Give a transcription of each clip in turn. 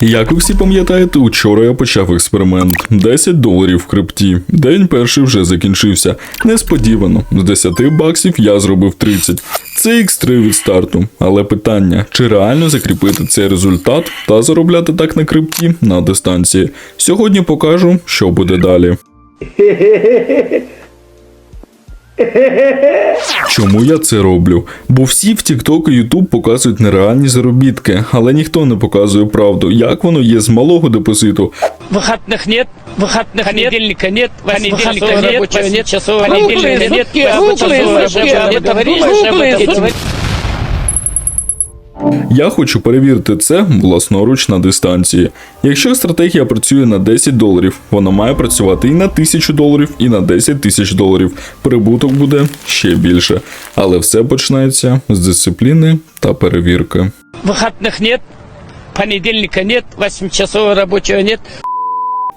Як ви всі пам'ятаєте, учора я почав експеримент. 10 доларів в крипті. День перший вже закінчився. Несподівано, з 10 баксів я зробив 30. Це X3 від старту. Але питання, чи реально закріпити цей результат та заробляти так на крипті на дистанції? Сьогодні покажу, що буде далі. Чому я це роблю? Бо всі в TikTok і YouTube показують нереальні заробітки, але ніхто не показує правду, як воно є з малого депозиту. Выходных нет, выходных нет, понедельника нет, Понедельника понедельника нет, рабочего нет, восьмичасового понедельника рабочего нет, я хочу перевірити це власноруч на дистанції. Якщо стратегія працює на 10 доларів, вона має працювати і на 1000 доларів, і на 10 тисяч доларів. Прибуток буде ще більше. Але все починається з дисципліни та перевірки. Выходных нет, понедельника нет, восьмичасового рабочего нет,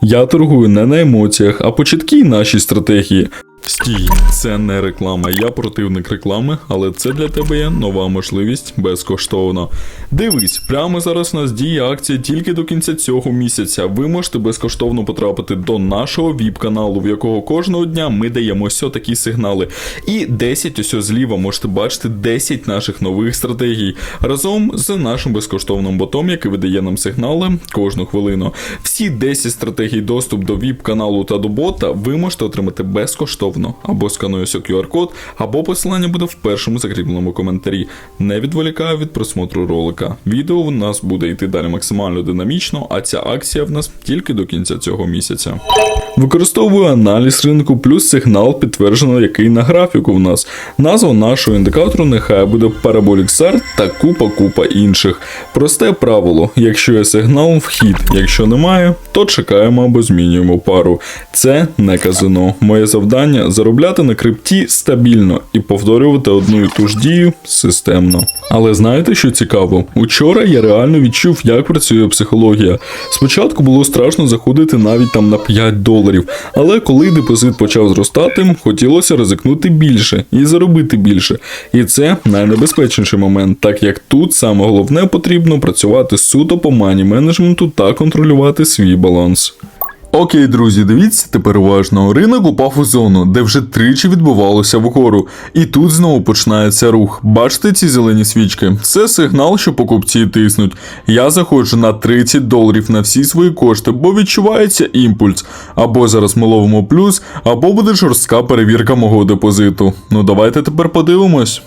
Я торгую не на емоціях, а по чіткій нашій стратегії. Стій, це не реклама. Я противник реклами, але це для тебе є нова можливість безкоштовно. Дивись, прямо зараз у нас діє акція тільки до кінця цього місяця. Ви можете безкоштовно потрапити до нашого віп-каналу, в якого кожного дня ми даємо ось такі сигнали. І 10 ось зліва можете бачити 10 наших нових стратегій разом з нашим безкоштовним ботом, який видає нам сигнали кожну хвилину. Всі 10 стратегій доступ до віп-каналу та до бота ви можете отримати безкоштовно або скануючи QR-код, або посилання буде в першому закріпленому коментарі. Не відволікаю від просмотру ролика. Відео у нас буде йти далі максимально динамічно, а ця акція в нас тільки до кінця цього місяця. Використовую аналіз ринку плюс сигнал, підтверджено який на графіку в нас. Назва нашого індикатору нехай буде Parabolic SAR та купа-купа інших. Просте правило: якщо є сигнал, вхід, якщо немає, то чекаємо або змінюємо пару. Це не казино. Моє завдання заробляти на крипті стабільно і повторювати одну і ту ж дію системно. Але знаєте, що цікаво? Учора я реально відчув, як працює психологія. Спочатку було страшно заходити навіть там на 5 доларів, але коли депозит почав зростати, хотілося ризикнути більше і заробити більше. І це найнебезпечніший момент, так як тут саме головне потрібно працювати суто по мані менеджменту та контролювати свій баланс. Окей, друзі, дивіться тепер уважно. Ринок упав у зону, де вже тричі відбувалося вгору. І тут знову починається рух. Бачите ці зелені свічки? Це сигнал, що покупці тиснуть. Я заходжу на 30 доларів на всі свої кошти, бо відчувається імпульс. Або зараз ми ловимо плюс, або буде жорстка перевірка мого депозиту. Ну давайте тепер подивимось.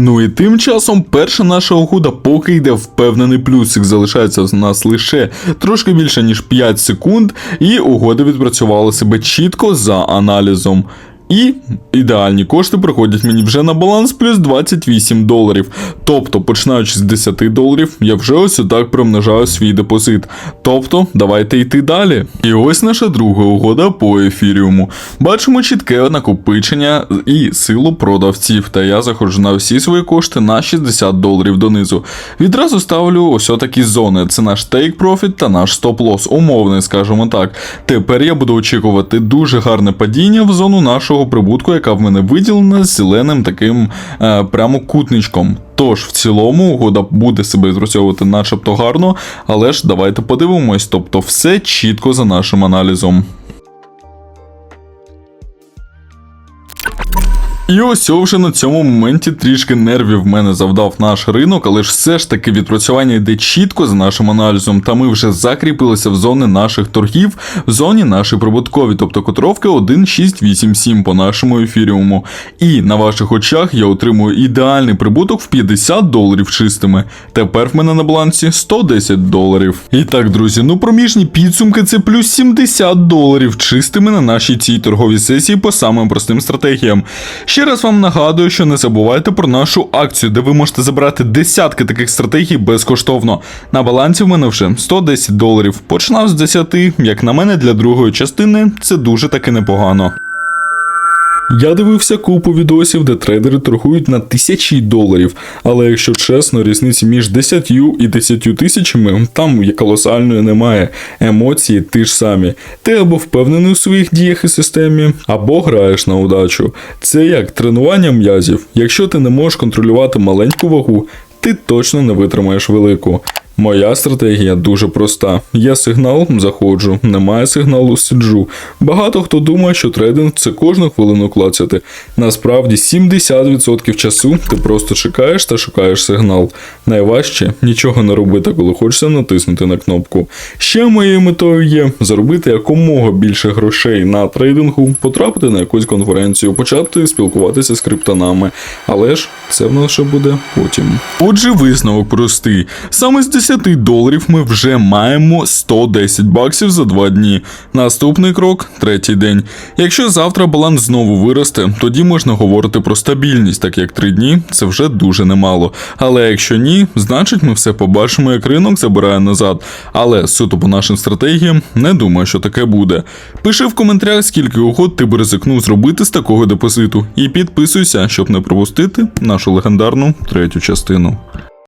Ну і тим часом перша наша угода поки йде впевнений плюсик. Залишається в нас лише трошки більше ніж 5 секунд, і угода відпрацювала себе чітко за аналізом. І ідеальні кошти приходять мені вже на баланс плюс 28 доларів. Тобто, починаючи з 10 доларів, я вже ось отак примножаю свій депозит. Тобто, давайте йти далі. І ось наша друга угода по ефіріуму. Бачимо чітке накопичення і силу продавців. Та я заходжу на всі свої кошти на 60 доларів донизу. Відразу ставлю ось такі зони. Це наш take profit та наш стоп-лосс, умовний, скажімо так. Тепер я буду очікувати дуже гарне падіння в зону нашого прибутку, яка в мене виділена з зеленим таким е, прямокутничком. Тож, в цілому, угода буде себе відпрацьовувати начебто гарно, але ж давайте подивимось, тобто все чітко за нашим аналізом. І ось вже на цьому моменті трішки нервів в мене завдав наш ринок, але ж все ж таки відпрацювання йде чітко за нашим аналізом, та ми вже закріпилися в зони наших торгів, в зоні нашої прибуткові, тобто котровки 1,687 по нашому ефіріуму. І на ваших очах я отримую ідеальний прибуток в 50 доларів чистими. Тепер в мене на балансі 110 доларів. І так, друзі, ну проміжні підсумки це плюс 70 доларів чистими на нашій цій торговій сесії по самим простим стратегіям. Ще раз вам нагадую, що не забувайте про нашу акцію, де ви можете забрати десятки таких стратегій безкоштовно. На балансі в мене вже 110 доларів. Починав з 10, як на мене, для другої частини це дуже таки непогано. Я дивився купу відосів, де трейдери торгують на тисячі доларів, але якщо чесно, різниці між 10 і 10 тисячами там колосальної немає. Емоції ті ж самі. Ти або впевнений у своїх діях і системі, або граєш на удачу. Це як тренування м'язів. Якщо ти не можеш контролювати маленьку вагу, ти точно не витримаєш велику. Моя стратегія дуже проста. Є сигнал, заходжу, немає сигналу, сиджу. Багато хто думає, що трейдинг це кожну хвилину клацати. Насправді 70% часу ти просто чекаєш та шукаєш сигнал. Найважче нічого не робити, коли хочеться натиснути на кнопку. Ще моєю метою є заробити якомога більше грошей на трейдингу, потрапити на якусь конференцію, почати спілкуватися з криптонами. Але ж це в нас ще буде потім. Отже, висновок простий. Саме з 10 доларів ми вже маємо 110 баксів за 2 дні. Наступний крок третій день. Якщо завтра баланс знову виросте, тоді можна говорити про стабільність, так як 3 дні це вже дуже немало. Але якщо ні, значить ми все побачимо, як ринок забирає назад. Але суто по нашим стратегіям, не думаю, що таке буде. Пиши в коментарях, скільки угод ти би ризикнув зробити з такого депозиту, і підписуйся, щоб не пропустити нашу легендарну третю частину.